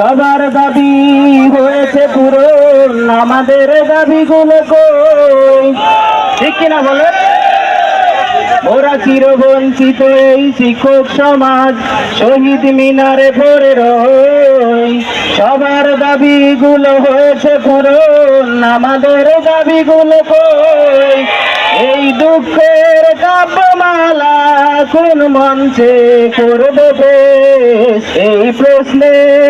সবার দাবি হয়েছে পূরণ, আমাদের দাবিগুলো কই? ঠিক কিনা বলেন ওরা চিরবঞ্চিত এই শিক্ষক সমাজ, শহীদ মিনারে ভরে রই। সবার দাবিগুলো হয়েছে পূরণ, আমাদের দাবিগুলো কই? এই দুঃখের কাব্যমালা কোন মঞ্চে করবে এই প্রশ্নের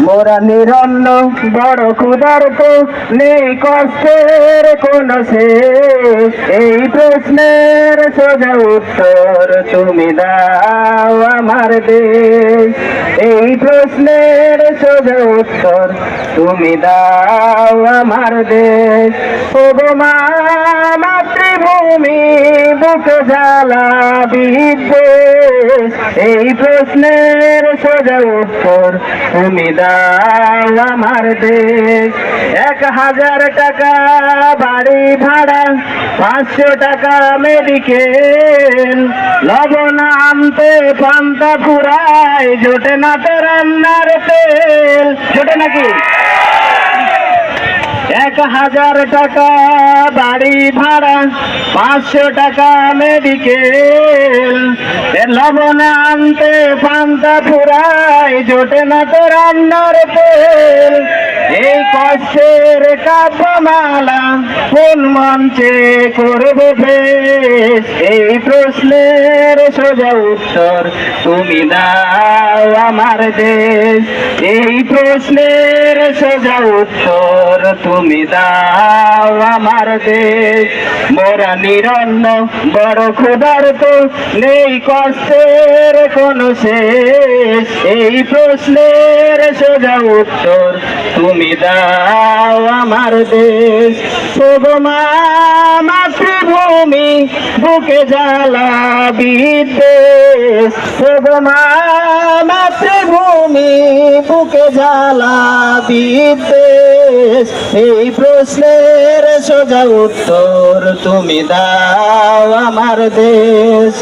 মোরা নিরন্ন, বড় ক্ষুধার্ত, নেই কষ্টের কোন শেষ। এই প্রশ্নের সোজা উত্তর তুমি দাও আমার দেশ। এই প্রশ্নের সোজা উত্তর তুমি দাও আমার দেশ। ও গো মা বুক জ্বালা বিদ্বেষ এই প্রশ্নের সোজা উত্তর তুমি দাও আমার দেশ। এক হাজার টাকা বাড়ি ভাড়া, পাঁচশো টাকা মেডিকেল। লবণ আনতে পান্তা ফুরায় জোটে না তো রান্নার তেল। জোটে নাকি? এক হাজার টাকা বাড়ি ভাড়া, পাঁচশো টাকা মেডিকেল লবণ আনতে পান্তা ফুরায় জোটে না তো রান্নার তেল। এই কষ্টের কাব্যমালা কোন মঞ্চে করবে ফেস? এই প্রশ্নের সোজা উত্তর তুমি দাও আমার দেশ। এই প্রশ্নের সোজা উত্তর তুমি দাও আমার দেশ। মোরা নিরন্ন, বড় ক্ষুধার্ত, নেই কষ্টের কোনো শেষ। এই প্রশ্নের সোজা উত্তর তুমি দাও আমার দেশ। শোভমা মাতৃভূমি, বুকে জ্বালা বিদ্বেষ। শোভমা মাতৃভূমি, বুকে জ্বালা এই প্রশ্নের সোজা উত্তর তুমি দাও আমার দেশ।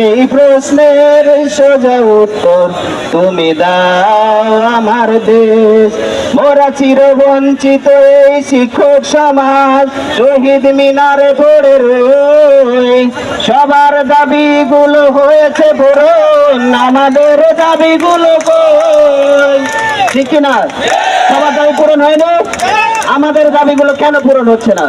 এই প্রশ্নের সোজা উত্তর তুমি দাও আমার দেশ। মোরা চিরবঞ্চিত এই শিক্ষক সমাজ, শহীদ মিনারে পড়ে রই সবার দাবিগুলো হয়েছে পূরণ, আমাদের দাবিগুলো কই? ঠিক কিনা? সবার দাবি পূরণ হয় না। আমাদের দাবিগুলো কেন পূরণ হচ্ছে না?